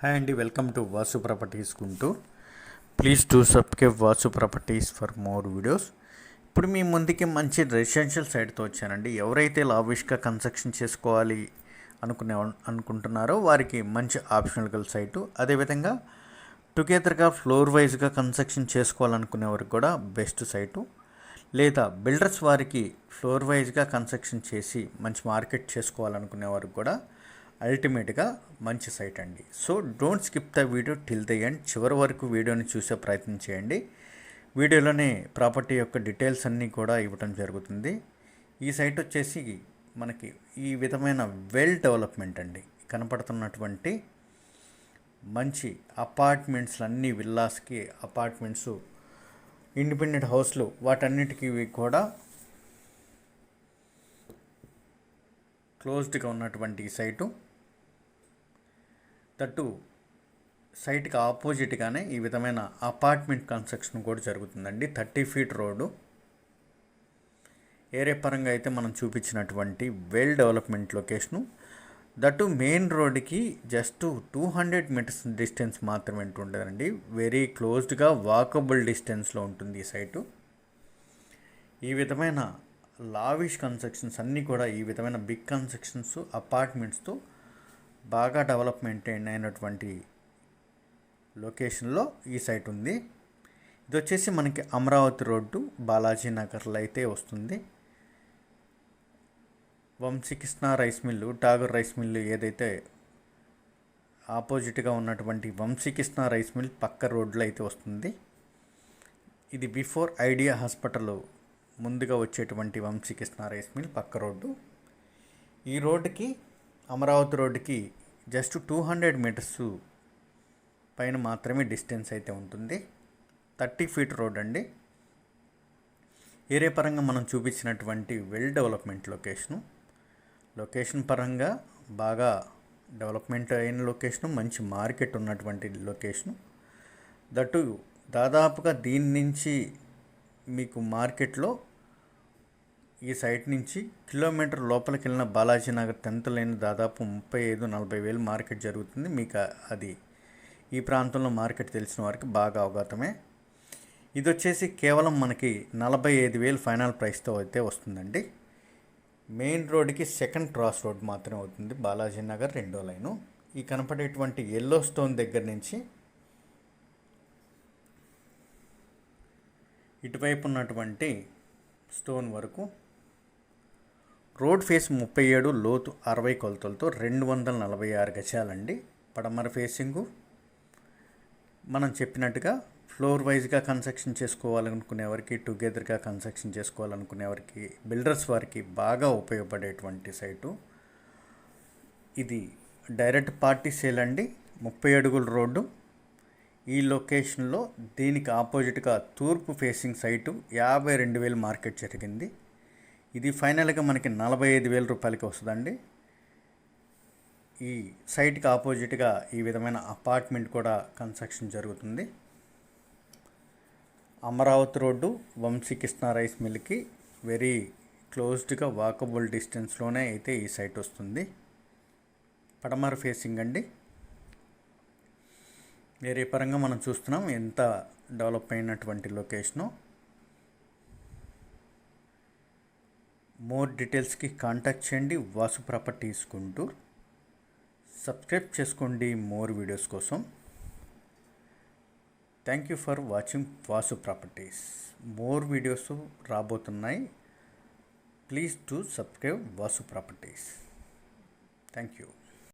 Hi అండి welcome to Vasu properties Guntur. Please to subscribe Vasu properties for more videos. ఇప్పుడు మీ ముందుకి మంచి రెసిడెన్షియల్ సైట్తో వచ్చానండి. ఎవరైతే లావిష్గా కన్స్ట్రక్షన్ చేసుకోవాలి అనుకునే అనుకుంటున్నారో వారికి మంచి ఆప్షనల్ గల సైటు. అదేవిధంగా టుగెదర్గా ఫ్లోర్ వైజ్గా కన్స్ట్రక్షన్ చేసుకోవాలనుకునే వారికి కూడా బెస్ట్ సైటు. లేదా బిల్డర్స్ వారికి ఫ్లోర్ వైజ్గా కన్స్ట్రక్షన్ చేసి మంచి మార్కెట్ చేసుకోవాలనుకునే వారికి కూడా అల్టిమేట్గా మంచి సైట్ అండి. So don't skip the video till the end. చివరి వరకు వీడియోని చూసే ప్రయత్నం చేయండి. వీడియోలోనే ప్రాపర్టీ యొక్క డీటెయిల్స్ అన్నీ కూడా ఇవ్వడం జరుగుతుంది. ఈ సైట్ వచ్చేసి మనకి ఈ విధమైన వెల్ డెవలప్మెంట్ అండి. కనపడుతున్నటువంటి మంచి అపార్ట్మెంట్స్ అన్ని విల్లాస్కి అపార్ట్మెంట్స్ ఇండిపెండెంట్ హౌస్లు వాటన్నిటికీ కూడా క్లోజ్డ్గా ఉన్నటువంటి ఈ సైటు. దట్టు సైట్కి ఆపోజిట్గానే ఈ విధమైన అపార్ట్మెంట్ కన్స్ట్రక్షన్ కూడా జరుగుతుందండి. Thirty feet road. ఏరియా పరంగా అయితే మనం చూపించినటువంటి well development location that main రోడ్డుకి just two hundred metres distance మాత్రమే ఉంటుందండి వెరీ క్లోజ్డ్గా వాకబుల్ డిస్టెన్స్లో ఉంటుంది ఈ సైటు. ఈ విధమైన లావిష్ కన్స్ట్రక్షన్స్ అన్నీ కూడా ఈ విధమైన బిగ్ కన్స్ట్రక్షన్స్ అపార్ట్మెంట్స్తో బాగా డెవలప్మెంట్ అయినటువంటి లొకేషన్లో ఈ సైట్ ఉంది. ఇది వచ్చేసి మనకి అమరావతి రోడ్డు బాలాజీ నగర్లో అయితే వస్తుంది. వంశీకృష్ణ రైస్ మిల్లు టాగర్ రైస్ మిల్లు ఏదైతే ఆపోజిట్గా ఉన్నటువంటి వంశీకృష్ణ రైస్ మిల్ పక్క రోడ్లో అయితే వస్తుంది. ఇది బిఫోర్ ఐడియా హాస్పిటల్ ముందుగా వచ్చేటువంటి వంశీకృష్ణ రైస్ మిల్ పక్క రోడ్డు. ఈ రోడ్డుకి అమరావతి రోడ్డుకి జస్ట్ టూ హండ్రెడ్ మీటర్స్ పైన మాత్రమే డిస్టెన్స్ అయితే ఉంటుంది. థర్టీ ఫీట్ రోడ్ అండి. ఏరియా పరంగా మనం చూపించినటువంటి వెల్ డెవలప్మెంట్ లొకేషను. లొకేషన్ పరంగా బాగా డెవలప్మెంట్ అయిన లొకేషను మంచి మార్కెట్ ఉన్నటువంటి లొకేషను. దట్టు దాదాపుగా దీని నుంచి మీకు మార్కెట్లో ఈ సైట్ నుంచి కిలోమీటర్ లోపలికి వెళ్ళిన బాలాజీ నగర్ టెన్త్ లైన్ దాదాపు ముప్పై ఐదు నలభై వేలు మార్కెట్ జరుగుతుంది. మీకు అది ఈ ప్రాంతంలో మార్కెట్ తెలిసిన వారికి బాగా అవగతమే. ఇది వచ్చేసి కేవలం మనకి నలభై ఐదు వేలు ఫైనల్ ప్రైస్తో అయితే వస్తుందండి. మెయిన్ రోడ్కి సెకండ్ క్రాస్ రోడ్ మాత్రమే అవుతుంది. బాలాజీ నగర్ రెండో లైను. ఈ కనపడేటువంటి ఎల్లో స్టోన్ దగ్గర నుంచి ఇటువైపు ఉన్నటువంటి స్టోన్ వరకు రోడ్ ఫేస్ ముప్పై ఏడు లోతు అరవై కొలతలతో రెండు వందల నలభై ఆరు గజాలండి. పడమర ఫేసింగు. మనం చెప్పినట్టుగా ఫ్లోర్ వైజ్గా కన్స్ట్రక్షన్ చేసుకోవాలనుకునేవారికి టుగెదర్గా కన్స్ట్రక్షన్ చేసుకోవాలనుకునేవారికి బిల్డర్స్ వారికి బాగా ఉపయోగపడేటువంటి సైటు. ఇది డైరెక్ట్ పార్టీ సేల్ అండి. ముప్పై అడుగుల రోడ్డు. ఈ లొకేషన్లో దీనికి ఆపోజిట్గా తూర్పు ఫేసింగ్ సైటు యాభై రెండు వేలు మార్కెట్ జరిగింది. ఇది ఫైనల్గా మనకి నలభై ఐదు వేల రూపాయలకి వస్తుందండి. ఈ సైట్కి ఆపోజిట్గా ఈ విధమైన అపార్ట్మెంట్ కూడా కన్స్ట్రక్షన్ జరుగుతుంది. అమరావతి రోడ్డు వంశీకృష్ణ రైస్ మిల్కి వెరీ క్లోజ్డ్గా వాకబుల్ డిస్టెన్స్లోనే అయితే ఈ సైట్ వస్తుంది. పడమర ఫేసింగ్ అండి. వేరే పరంగా మనం చూస్తున్నాం ఎంత డెవలప్ అయినటువంటి లొకేషను. మోర్ డీటెయిల్స్కి కాంటాక్ట్ చేయండి. వాసు ప్రాపర్టీస్ గుంటూరు. సబ్స్క్రైబ్ చేసుకోండి మోర్ వీడియోస్ కోసం. Thank you for watching Vasu properties. More videos రాబోతున్నాయి. Please to subscribe Vasu properties. Thank you